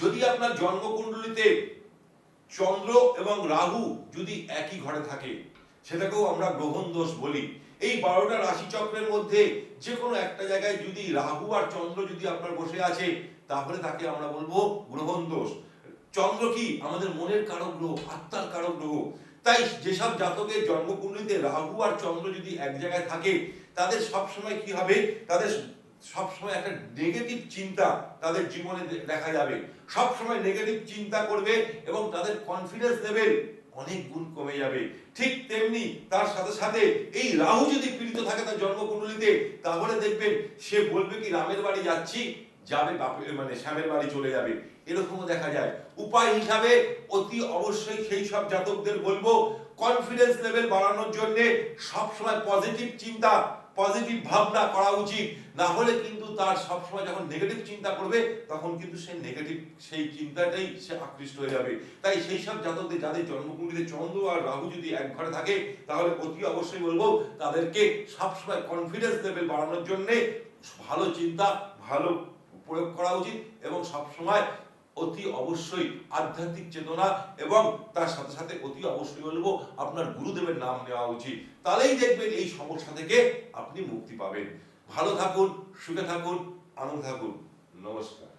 যদি আপনার জন্মকুণ্ডলিতে চন্দ্র এবং রাহু যদি একই ঘরে থাকে, সেটাকেও আমরা গ্রহণ দোষ বলি। এই বারোটা রাশি চক্রের মধ্যে যে কোনো একটা জায়গায় যদি রাহু আর চন্দ্র যদি আপনার বসে আছে, তাহলে তাকে আমরা বলব গ্রহণ দোষ। চন্দ্র কি আমাদের মনের কারক গ্রহ, আত্মার কারক গ্রহ? তাই যেসব জাতকের জন্মকুণ্ডলিতে রাহু আর চন্দ্র যদি এক জায়গায় থাকে, তাদের সবসময় কি হবে? তাদের সবসময় একটা নেগেটিভ চিন্তা তাদের জীবনে দেখা যাবে। সবসময় নেগেটিভ চিন্তা করবে এবং তাদের কনফিডেন্স লেভেল অনেক গুণ কমে যাবে। ঠিক তেমনি তার সাথে সাথে এই রাহু যদি পীড়িত থাকে তার জন্মকুণ্ডলিতে, তাহলে দেখবেন সে বলবে কি, রামের বাড়ি যাচ্ছি। যাবে বাপের মানে শ্যামের বাড়ি চলে যাবে। এরকমও দেখা যায়। উপায় হিসাবে অতি অবশ্যই সেই সব জাতকদের বলব কনফিডেন্স লেভেল বাড়ানোর জন্য সবসময় পজিটিভ চিন্তা পজিটিভ ভাবনা করা উচিত। না হলে কিন্তু তার সবসময় যখন নেগেটিভ চিন্তা করবে, তখন কিন্তু সে নেগেটিভ সেই চিন্তাটাই সে আকৃষ্ট হয়ে যাবে। তাই সেই সব জাতকদের, যাদের জন্মকুণ্ডলীতে চন্দ্র আর রাহু যদি এক ঘরে থাকে, তাহলে অতি অবশ্যই বলব, তাদেরকে সবসময় কনফিডেন্স লেভেল বাড়ানোর জন্যে ভালো চিন্তা, ভালো প্রয়োগ করা উচিত এবং সবসময় অতি অবশ্যই আধ্যাত্মিক চেতনা এবং তার সাথে সাথে অতি অবশ্যই বলব আপনার গুরুদেবের নাম নেওয়া উচিত। তাহলেই দেখবেন এই সমস্যা থেকে আপনি মুক্তি পাবেন। ভালো থাকুন, সুখে থাকুন, আনন্দ থাকুন। নমস্কার।